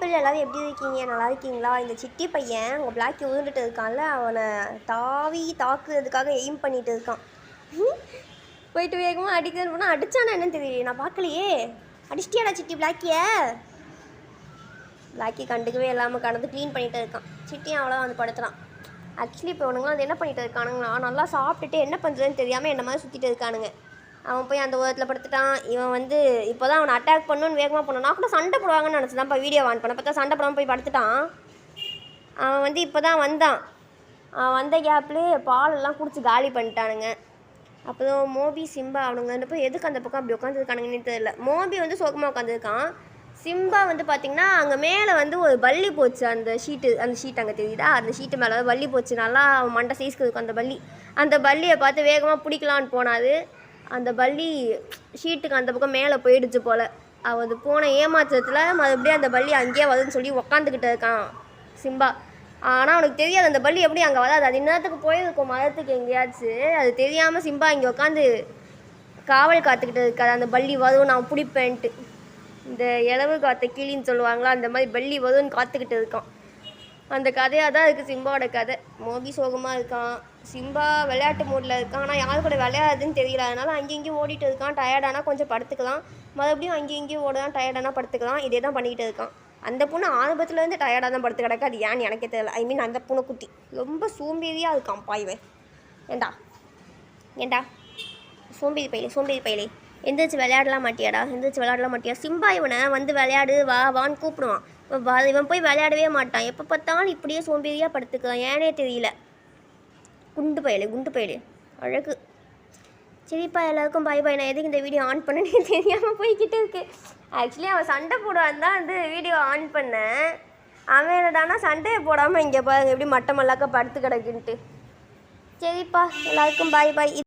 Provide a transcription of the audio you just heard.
People எல்லாரும் எப்படி இருக்கீங்க? நல்லா இருக்கீங்களா? இந்த சிட்டி பையன் உங்கள் பிளாக்கி உருண்டுட்டு இருக்கான்ல அவனை தாவி தாக்குறதுக்காக எய்ம் பண்ணிட்டு இருக்கான். போயிட்டு வேகமாக அடிக்கிறது போனால் அடிச்சானா என்னன்னு தெரியல நான் பார்க்கலையே. அடிச்சிட்டியாடா சிட்டி பிளாக்கிய பிளாக்கி கண்டுக்கவே இல்லாமல் கடந்து க்ளீன் பண்ணிட்டு இருக்கான். சிட்டியும் அவ்வளோ வந்து படுத்துறான். ஆக்சுவலி இப்போ இவனுங்களாம் அது என்ன பண்ணிட்டு இருக்கானுங்களா? நல்லா சாப்பிட்டுட்டு என்ன பண்ணுறதுன்னு தெரியாமல் என்ன மாதிரி சுற்றிட்டு இருக்கானுங்க. அவன் போய் அந்த ஓரத்தில் படுத்துட்டான். இவன் வந்து இப்போ தான் அவனை அட்டாக் பண்ணணும்னு வேகமாக பண்ணணும் நான் கூட சண்டை போடுவாங்கன்னு நினச்சி தான்ப்பா வீடியோ ஆன் பண்ண. பார்த்தா சண்டை போடாமல் போய் படுத்துட்டான். அவன் வந்து இப்போ தான் வந்தான். அவன் வந்த கேப்லேயே பாலெல்லாம் குடிச்சு காலி பண்ணிட்டானுங்க. அப்புறம் மோபி சிம்பா அவனுங்க வந்து போய் எதுக்கு அந்த பக்கம் அப்படி உட்காந்துருக்கானுங்கன்னு தெரியல. மோபி வந்து சோகமாக உட்காந்துருக்கான் சிம்பா வந்து பார்த்திங்கன்னா அங்கே மேலே வந்து ஒரு பள்ளி போச்சு அந்த ஷீட்டு அந்த ஷீட் அங்கே தெரியுதா? அந்த ஷீட்டு மேலே பள்ளி போச்சு. நல்லா அவன் மண்டை சைஸ்க்கு இருக்கும் அந்த பள்ளி அந்த பள்ளியை பார்த்து வேகமாக பிடிக்கலான்னு போனாது அந்த பல்லி ஷீட்டுக்கு அந்த பக்கம் மேலே போயிடுச்சு போல். அவன் அது போன ஏமாற்றத்தில் மறுபடியும் அந்த பல்லி அங்கேயே வருதுன்னு சொல்லி உக்காந்துக்கிட்டு இருக்கான் சிம்பா. ஆனால் அவனுக்கு தெரியாது அந்த பல்லி எப்படி அங்கே வராது அது இன்னத்துக்கு போயிருக்கும் மரத்துக்கு எங்கேயாச்சும் அது தெரியாமல் சிம்பா இங்கே உட்காந்து காவல் காத்துக்கிட்டு இருக்காது. அந்த பல்லி வரும் நான் பிடிப்பேன்ட்டு. இந்த இளவு காத்த கிளின்னு சொல்லுவாங்களா அந்த மாதிரி பல்லி வரும்னு காத்துக்கிட்டு இருக்கான். அந்த கதையாக தான் இருக்குது சிம்பாவோட கதை. மோபி சோகமாக இருக்கான். சிம்பா விளையாட்டு மூடில் இருக்கான். ஆனால் யார் கூட விளையாடுதுன்னு தெரியல. அதனால் அங்கேயும் இங்கேயும் ஓடிட்டு இருக்கான். டயர்டானா கொஞ்சம் படுத்துக்கலாம். மறுபடியும் அங்கேயும் இங்கேயும் ஓடலாம் டயர்டானா படுத்துக்கலாம். இதே தான் பண்ணிக்கிட்டு இருக்கான். அந்த பொண்ணு ஆரம்பத்துலேருந்து டயர்டாக தான் படுத்து கிடக்கு. அது ஏன்னு எனக்கே தெரியல. ஐ மீன் அந்த பூனை குட்டி. ரொம்ப சோம்பேறியாக இருக்கான் பாய்வன் ஏண்டா ஏண்டா சோம்பேறி பையலே சோம்பேறி பையலே. எந்திரிச்சு விளையாடலாம் மாட்டியாடா? எந்திரிச்சு விளையாடலாம் மாட்டியா? சிம்பா இவனை வந்து விளையாடு வா வான்னு கூப்பிடுவான். இவன் போய் விளையாடவே மாட்டான். எப்போ பார்த்தாலும் இப்படியே சோம்பேறியாக படுத்துக்கிறான். ஏனே தெரியல. குண்டு பயலே குண்டு பயலே. அழகு. சரிப்பா எல்லாருக்கும் பாய் பாய் நான் எதுக்கு இந்த வீடியோ ஆன் பண்ணனே தெரியாமல் போய்கிட்டு இருக்கு. ஆக்சுவலி அவன் சண்டை போடுவான் தான் வந்து வீடியோ ஆன் பண்ணேன். அவன் என்னடானா சண்டையை போடாமல் இங்கே பாருங்க எப்படி மட்டமல்லாக்க படுத்து கிடக்குன்ட்டு. சரிப்பா எல்லாருக்கும் பாய் பாய்